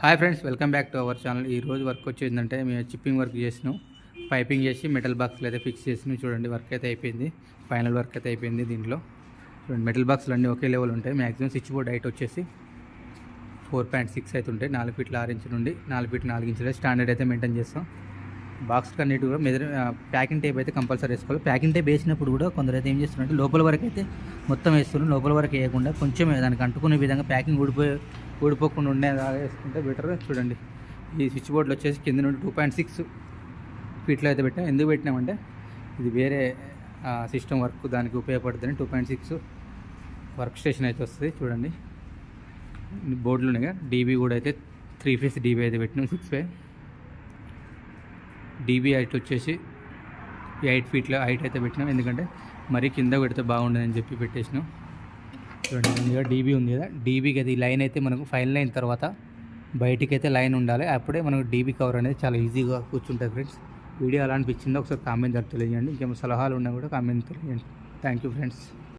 Hi friends welcome back to our channel. ఈ రోజు work వచ్చేందంటే మేము చిప్పింగ్ వర్క్ చేసినాం. పైపింగ్ చేసి మెటల్ బాక్స్లు అయితే ఫిక్స్ చేసినాం. చూడండి వర్క్ అయితే అయిపోయింది. ఫైనల్ వర్క్ అయితే అయిపోయింది దీంట్లో. చూడండి మెటల్ బాక్స్లు అన్నీ ఒకే లెవెల్ ఉంటాయి. మ్యాక్సిమం స్విచ్ బోర్డ్ హైట్ వచ్చేసి ఫోర్ పాయింట్ సిక్స్ అయితే ఉంటాయి. నాలుగు ఫీట్ల ఆరు ఇంచు నుండి నాలుగు ఫీట్ నాలుగు ఇంచుల స్టాండర్డ్ అయితే మెయింటైన్ చేస్తాం. బాక్స్ కన్నిటి కూడా మెదర్ ప్యాకింగ్ టైప్ అయితే కంపల్సరీ వేసుకోవాలి. ప్యాకింగ్ టైప్ వేసినప్పుడు కూడా కొందరు అయితే ఏం చేస్తున్నారంటే లోపల వరకు అయితే మొత్తం వేస్తున్నారు. లోపల వరకు వేయకుండా కొంచెం దానికి అంటుకునే విధంగా ప్యాకింగ్ ఊడిపోయే ఊడిపోకుండా ఉండేలాగా వేసుకుంటే బెటర్ చూడండి ఈ స్విచ్ బోర్డులు వచ్చేసి కింద నుండి టూ పాయింట్ సిక్స్ ఫీట్లో అయితే పెట్టాం. ఎందుకు పెట్టినామంటే ఇది వేరే సిస్టమ్ వర్క్ దానికి ఉపయోగపడుతుంది two point six work station అయితే వస్తుంది. చూడండి బోర్డులు ఉన్నాయి డీబీ కూడా అయితే త్రీ ఫేస్ డీబీ అయితే పెట్టినాం సిక్స్ ఫైవ్ డీబీ హైట్ వచ్చేసి ఎయిట్ ఫీట్లో హైట్ అయితే పెట్టినాం. ఎందుకంటే మరీ కింద పెడితే బాగుండదని చెప్పి పెట్టేసినాం. చూడండి ముందుగా డీబీ ఉంది కదా. డీబీకి అయితే ఈ లైన్ అయితే మనకు ఫైన్ అయిన తర్వాత బయటికి అయితే లైన్ ఉండాలి. అప్పుడే మనకు డీబీ కవర్ అనేది చాలా ఈజీగా కూర్చుంటుంది ఫ్రెండ్స్. వీడియో ఎలా అనిపించిందో ఒకసారి కామెంట్ తెలియజేయండి. ఇంకేమైనా సలహాలు ఉన్నా కూడా కామెంట్ తెలియజేయండి. Thank you friends